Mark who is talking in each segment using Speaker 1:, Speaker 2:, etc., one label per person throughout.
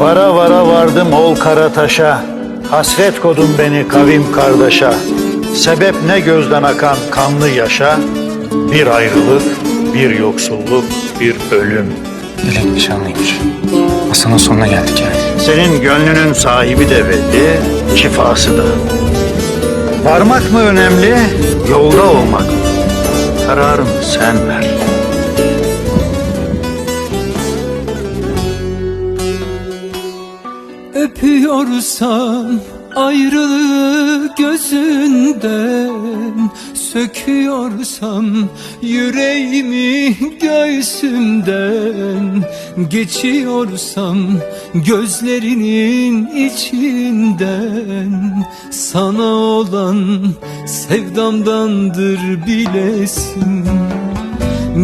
Speaker 1: Vara vara vardım ol Karataş'a. Hasret kodun beni kavim kardeşa. Sebep ne gözden akan kanlı yaşa? Bir ayrılık, bir yoksulluk, bir ölüm.
Speaker 2: Dilek nişanlıymış. Masanın sonuna geldik yani.
Speaker 1: Senin gönlünün sahibi de belli, şifası da. Varmak mı önemli, yolda olmak mı? Kararını sen ver.
Speaker 3: Öpüyorsam ayrılığı gözünden Söküyorsam yüreğimi göğsümden Geçiyorsam gözlerinin içinden. Sana olan sevdamdandır bilesin.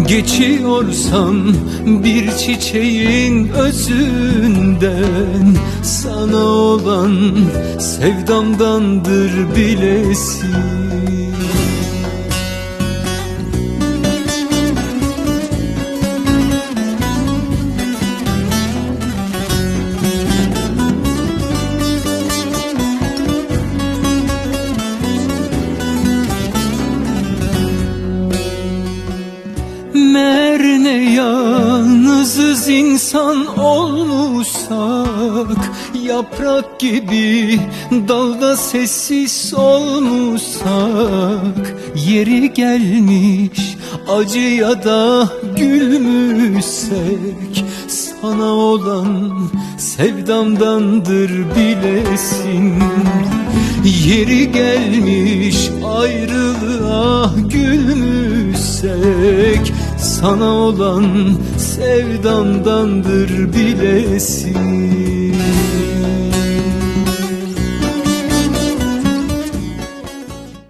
Speaker 3: Geçiyorsam bir çiçeğin özünden Sana olan sevdamdandır bilesin Mer ne yalnızız insan olmuşsak Yaprak gibi dalda sessiz olmuşsak Yeri gelmiş acıya da gülmüşsek Sana olan sevdamdandır bilesin. Yeri gelmiş Sana olan sevdamdandır bilesin